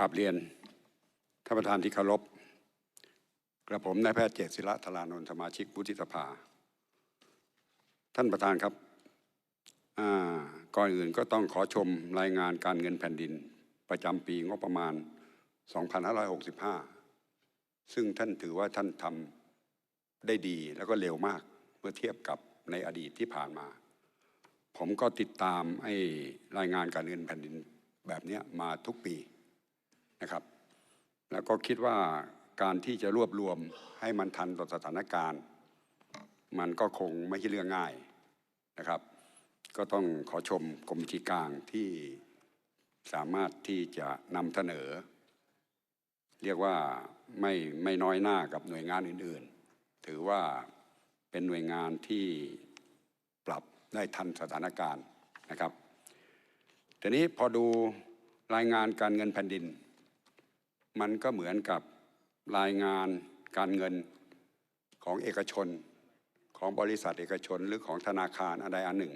กราบเรียนท่านประธานที่เคารพกระผมนายแพทย์เจษศิระธารานนท์สมาชิกวุฒิสภา ท่านประธานครับก่อนอื่นก็ต้องขอชมรายงานการเงินแผ่นดิน ประจำปีงบประมาณ 2565 ซึ่งท่านถือว่าท่านทำได้ดีแล้วก็เร็วมากเมื่อเทียบกับในอดีตที่ผ่านมา ผมก็ติดตามไอ้รายงานการเงินแผ่นดินแบบนี้มาทุกปี นะครับ แล้วก็คิดว่าการที่จะรวบรวมให้มันทันต่อสถานการณ์ มันก็คงไม่ใช่เรื่องง่ายนะครับ ก็ต้องขอชมกรมชีกลางที่สามารถที่จะนำเสนอ เรียกว่าไม่ไม่น้อยหน้ากับหน่วยงานอื่นๆ ถือว่าเป็นหน่วยงานที่ปรับได้ทันสถานการณ์นะครับทีนี้พอดูรายงานการเงินแผ่นดิน มันก็เหมือนกับรายงานการเงินของเอกชน ของบริษัทเอกชนหรือของธนาคารอันใดอันหนึ่ง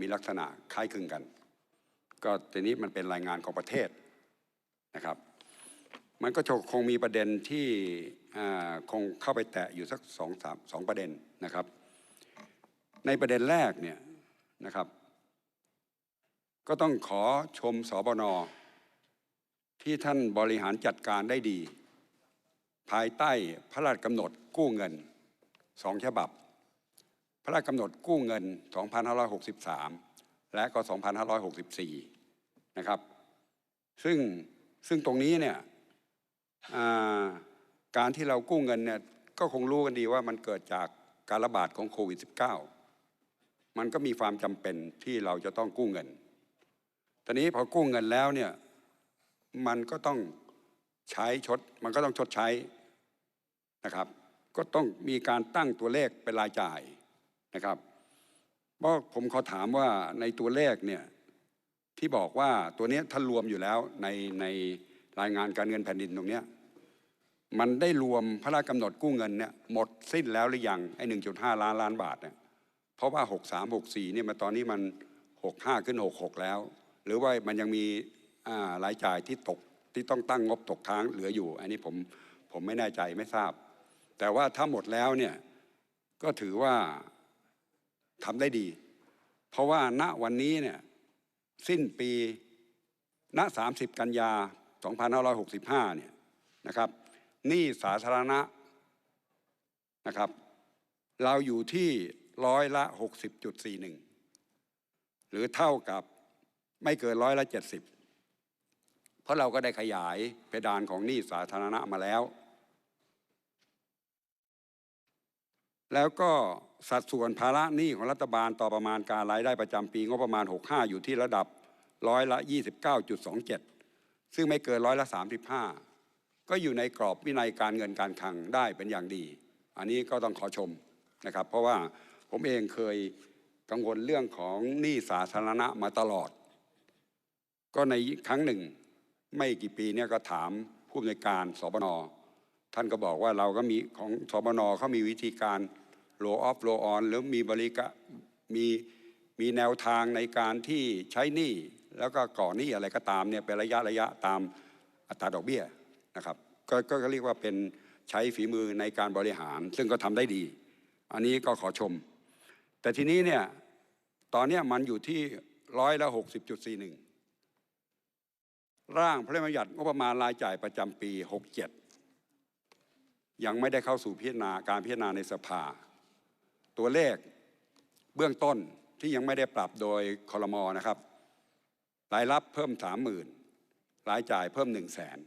มีลักษณะคล้ายคลึงกัน ก็ทีนี้มันเป็นรายงานของประเทศนะครับ มันก็คงมีประเด็นที่คงเข้าไปแตะอยู่สักสองสามสองประเด็นนะครับ ในประเด็นแรกเนี่ยนะครับ ก็ต้องขอชมสบน ที่ท่านบริหารจัดการได้ดี ภายใต้พระราชกำหนดกู้เงินสองฉบับ พระราชกำหนดกู้เงิน 2563 และก็ 2564 นะครับ ซึ่งซึ่งตรงนี้เนี่ยการที่เรากู้เงินเนี่ยก็คงรู้กันดีว่ามันเกิดจากการระบาดของโควิด -19 มันก็มีความจำเป็นที่เราจะต้องกู้เงิน ตอนนี้พอกู้เงินแล้วเนี่ย มันก็ต้องใช้ชด มันก็ต้องชดใช้นะครับ ก็ต้องมีการตั้งตัวเลขเป็นรายจ่ายนะครับเพราะผมขอถามว่าในตัวเลขเนี่ยที่บอกว่าตัวนี้ยท่านรวมอยู่แล้วในในรายงานการเงินแผ่นดินตรงเนี้ยมันได้รวมพระราชกำหนดกู้เงินเนี่ยหมดสิ้นแล้วหรือยังไอ้หนึ่งจุดห้าล้านล้านบาทเนี่ยเพราะว่าหกสามหกสี่เนี่ยมาตอนนี้มันหกห้าขึ้นหกหกแล้ว หรือว่ามันยังมี รายจ่ายที่ตกที่ต้องตั้งงบตกค้างเหลืออยู่ อันนี้ผมผมไม่แน่ใจไม่ทราบ แต่ว่าถ้าหมดแล้วเนี่ยก็ถือว่าทำได้ดี เพราะว่าณวันนี้เนี่ยสิ้นปีณ 30 กันยา 2565 เนี่ยนะครับหนี้สาธารณะนะครับ เราอยู่ที่ร้อยละ 60.41 หรือเท่ากับไม่เกินร้อยละ 70 เพราะเราก็ได้ขยายเพดานของหนี้สาธารณะมาแล้ว แล้วก็สัดส่วนภาระหนี้ของรัฐบาลต่อประมาณการรายได้ประจำปีงบประมาณ 65 อยู่ที่ระดับร้อยละ 29.27 ซึ่งไม่เกินร้อยละ 35 ก็อยู่ในกรอบวินัยการเงินการคลังได้เป็นอย่างดี อันนี้ก็ต้องขอชมนะครับ เพราะว่าผมเองเคยกังวลเรื่องของหนี้สาธารณะมาตลอด ก็ในครั้งหนึ่ง ไม่กี่ปีเนี่ยก็ถามผู้อำนวยการสบนท่านก็บอกว่าเราก็มีของสบนเขามีวิธีการ roll off roll on หรือมีบริกะมีมีแนวทางในการที่ใช้หนี้แล้วก็ก่อหนี้อะไรก็ตามเนี่ยเป็นระยะระยะตามอัตราดอกเบี้ยนะครับก็ก็ก็เรียกว่าเป็นใช้ฝีมือในการบริหาร ซึ่งก็ทำได้ดี อันนี้ก็ขอชม แต่ทีนี้เนี่ยตอนนี้มันอยู่ที่ร้อยละหกสิบจุดสี่หนึ่ง ร่างพระราชบัญญัติงบประมาณรายจ่ายประจำปี 67 ยังไม่ได้เข้าสู่พิจารณาการพิจารณาในสภา ตัวเลขเบื้องต้นที่ยังไม่ได้ปรับโดยคอรมอนะครับ รายรับเพิ่มสามหมื่นรายจ่ายเพิ่มหนึ่งแสน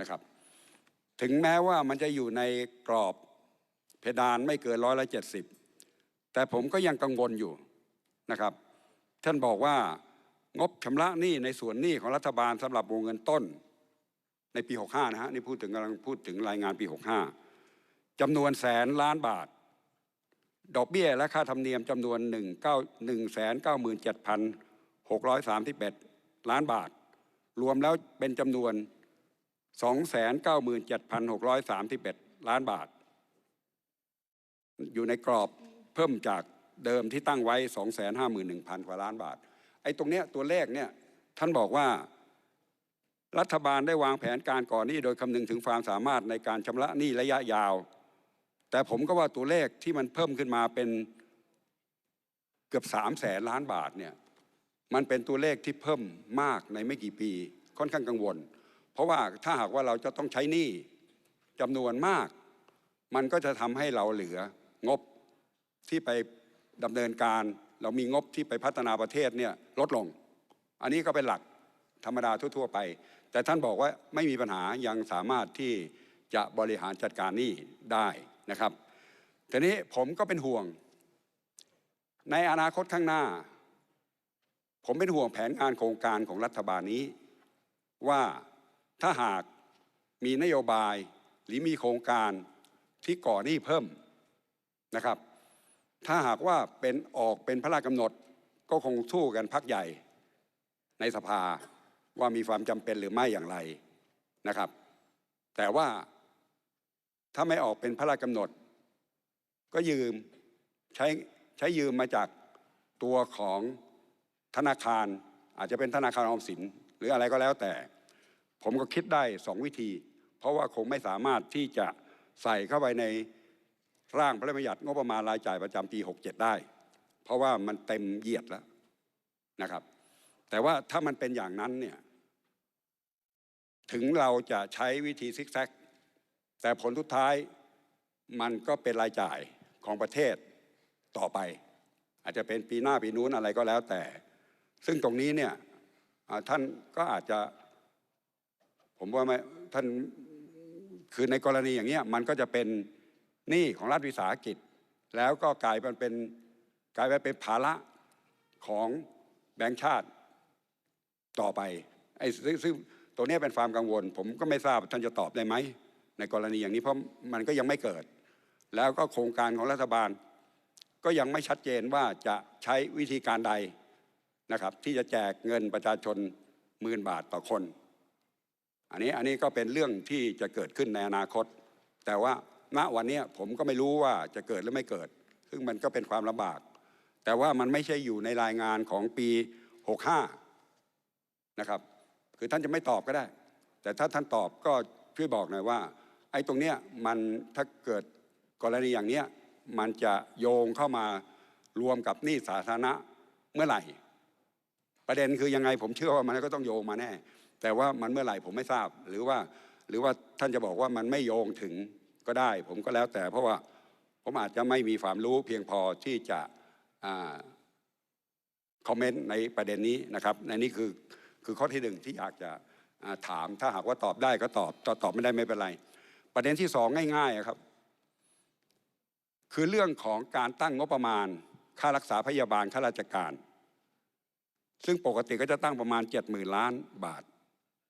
นะครับ ถึงแม้ว่ามันจะอยู่ในกรอบเพดานไม่เกินร้อยละเจ็ดสิบแต่ผมก็ยังกังวลอยู่นะครับ ท่านบอกว่า งบชำระหนี้ในส่วนหนี้ของรัฐบาลสำหรับวงเงินต้น ในปี 65 นะฮะนี่พูดถึงกำลังพูดถึงรายงานปี 65จำนวนแสนล้านบาท ดอกเบี้ยและค่าธรรมเนียมจำนวน 1 9 1 9 7 6 3 1ล้านบาท รวมแล้วเป็นจำนวน 297,631 ล้านบาท อยู่ในกรอบเพิ่มจากเดิมที่ตั้งไว้ 251,000 กว่าล้านบาท ไอ้ตรงเนี้ยตัวเลขเนี่ยท่านบอกว่ารัฐบาลได้วางแผนการก่อนหนี้โดยคำนึงถึงความสามารถในการชำระหนี้ระยะยาว แต่ผมก็ว่าตัวเลขที่มันเพิ่มขึ้นมาเป็นเกือบสามแสนล้านบาทเนี่ยมันเป็นตัวเลขที่เพิ่มมากในไม่กี่ปี ค่อนข้างกังวล เพราะว่าถ้าหากว่าเราจะต้องใช้หนี้จำนวนมาก มันก็จะทำให้เราเหลืองบที่ไปดำเนินการ เรามีงบที่ไปพัฒนาประเทศเนี่ยลดลง อันนี้ก็เป็นหลักธรรมดาทั่ว ๆ ไป แต่ท่านบอกว่าไม่มีปัญหายังสามารถที่จะบริหารจัดการหนี้ได้นะครับทีนี้ผมก็เป็นห่วง ในอนาคตข้างหน้า ผมเป็นห่วงแผนงานโครงการของรัฐบาลนี้ ว่าถ้าหากมีนโยบายหรือมีโครงการที่ก่อหนี้เพิ่มนะครับ ถ้าหากว่าเป็นออกเป็นพระราชกำหนดก็คงสู้กันพักใหญ่ในสภาว่ามีความจำเป็นหรือไม่อย่างไรนะครับ แต่ว่าถ้าไม่ออกเป็นพระราชกำหนด ก็ยืมใช้ใช้ยืมมาจากตัวของธนาคาร อาจจะเป็นธนาคารออมสิน หรืออะไรก็แล้วแต่ ผมก็คิดได้สองวิธี เพราะว่าคงไม่สามารถที่จะใส่เข้าไปใน ร่างพระราชบัญญัติงบประมาณรายจ่ายประจำปี 67 ได้ เพราะว่ามันเต็มเหยียดแล้วนะครับ แต่ว่าถ้ามันเป็นอย่างนั้นเนี่ยถึงเราจะใช้วิธีซิกแซก แต่ผลทุดท้ายมันก็เป็นรายจ่ายของประเทศต่อไป อาจจะเป็นปีหน้าปีนู้นอะไรก็แล้วแต่ ซึ่งตรงนี้เนี่ยท่านก็อาจจะ ผมว่าไม่ท่านคือในกรณีอย่างเนี้ยมันก็จะเป็น หนี้ของรัฐวิสาหกิจ แล้วก็กลายเป็นเป็นกลายไปเป็นภาระของแบงก์ชาติต่อไปไอ้ซึ่งตัวนี้เป็นความกังวล ผมก็ไม่ทราบท่านจะตอบได้ไหมในกรณีอย่างนี้เพราะมันก็ยังไม่เกิด แล้วก็โครงการของรัฐบาล ก็ยังไม่ชัดเจนว่าจะใช้วิธีการใดนะครับ ที่จะแจกเงินประชาชนหมื่นบาทต่อคน อันนี้อันนี้ก็เป็นเรื่องที่จะเกิดขึ้นในอนาคต แต่ว่า ณวันนี้ผมก็ไม่รู้ว่าจะเกิดหรือไม่เกิด ซึ่งมันก็เป็นความลำบาก แต่ว่ามันไม่ใช่อยู่ในรายงานของปี 65 นะครับ คือท่านจะไม่ตอบก็ได้ แต่ถ้าท่านตอบก็ช่วยบอกหน่อยว่า ไอ้ตรงเนี้ยมันถ้าเกิดกรณีอย่างเนี้ยมันจะโยงเข้ามารวมกับหนี้สาธารณะเมื่อไหร่ ประเด็นคือยังไงผมเชื่อว่ามันก็ต้องโยงมาแน่ แต่ว่ามันเมื่อไหร่ผมไม่ทราบ หรือว่าหรือว่าท่านจะบอกว่ามันไม่โยงถึง ก็ได้ ผมก็แล้วแต่เพราะว่าผมอาจจะไม่มีความรู้เพียงพอที่จะคอมเมนต์ในประเด็นนี้นะครับในนี้คือคือข้อที่หนึ่งที่อยากจะาถามถ้าหากว่าตอบได้ก็ตอบตอบตอบไม่ได้ไม่เป็นไร ประเด็นที่สองง่ายๆครับ คือเรื่องของการตั้งงบประมาณ ค่ารักษาพยาบาลข้าราชการ ซึ่งปกติก็จะตั้งประมาณ 7 0,000 ล้านบาท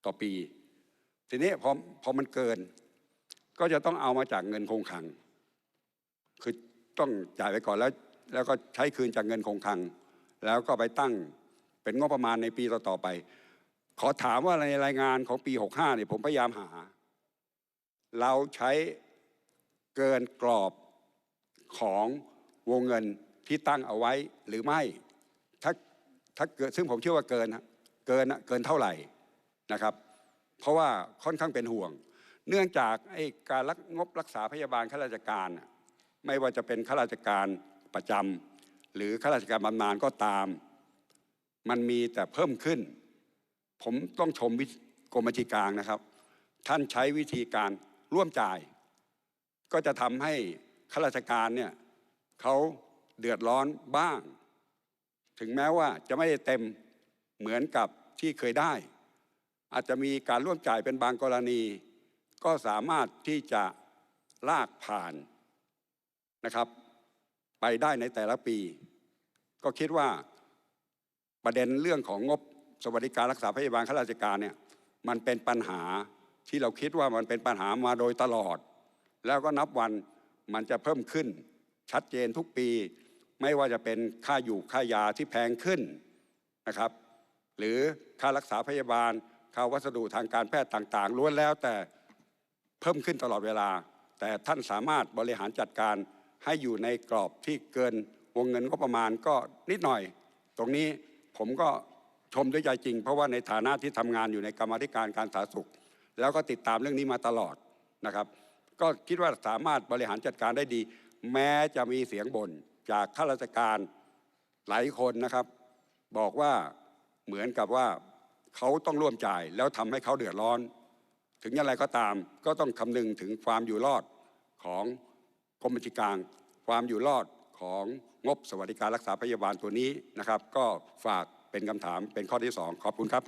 ต่อปี ทีนี้พอพอมันเกิน ก็จะต้องเอามาจากเงินคงคลัง คือต้องจ่ายไปก่อนแล้ว แล้วก็ใช้คืนจากเงินคงคลัง แล้วก็ไปตั้งเป็นงบประมาณในปีต่อๆไป ขอถามว่าในรายงานของปี 65เนี่ยผมพยายามหา เราใช้เกินกรอบของวงเงินที่ตั้งเอาไว้หรือไม่ถ้าถ้าเกิดซึ่งผมเชื่อว่าเกินนะเกินเกินเท่าไหร่นะครับ เพราะว่าค่อนข้างเป็นห่วง เนื่องจากไอ้การรักงบรักษาพยาบาลข้าราชการ ไม่ว่าจะเป็นข้าราชการประจำหรือข้าราชการบำนาญก็ตาม มันมีแต่เพิ่มขึ้น ผมต้องชมวิกรมบัญชีกลางนะครับ ท่านใช้วิธีการร่วมจ่าย ก็จะทำให้ข้าราชการเนี่ยเขาเดือดร้อนบ้าง ถึงแม้ว่าจะไม่ได้เต็มเหมือนกับที่เคยได้ อาจจะมีการร่วมจ่ายเป็นบางกรณี ก็สามารถที่จะลากผ่านนะครับ ไปได้ในแต่ละปี ก็คิดว่าประเด็นเรื่องของงบสวัสดิการรักษาพยาบาลข้าราชการเนี่ยมันเป็นปัญหาที่เราคิดว่ามันเป็นปัญหามาโดยตลอด แล้วก็นับวันมันจะเพิ่มขึ้น ชัดเจนทุกปี ไม่ว่าจะเป็นค่าอยู่ค่ายาที่แพงขึ้นนะครับ หรือค่ารักษาพยาบาลค่าวัสดุทางการแพทย์ต่างๆล้วนแล้วแต่ เพิ่มขึ้นตลอดเวลา แต่ท่านสามารถบริหารจัดการให้อยู่ในกรอบที่เกินวงเงินก็ประมาณก็นิดหน่อย ตรงนี้ผมก็ชมด้วยใจจริง เพราะว่าในฐานะที่ทำงานอยู่ในกรรมธิการการสาธารณสุข แล้วก็ติดตามเรื่องนี้มาตลอดนะครับ ก็คิดว่าสามารถบริหารจัดการได้ดี แม้จะมีเสียงบ่นจากข้าราชการหลายคนนะครับ บอกว่าเหมือนกับว่าเขาต้องร่วมจ่ายแล้วทำให้เขาเดือดร้อน ถึงอย่างไรก็ตามก็ต้องคำนึงถึงความอยู่รอดของกรมบัญชีกลาง ความอยู่รอดของงบสวัสดิการรักษาพยาบาลตัวนี้นะครับ ก็ฝากเป็นคำถามเป็นข้อที่สองขอบคุณครับ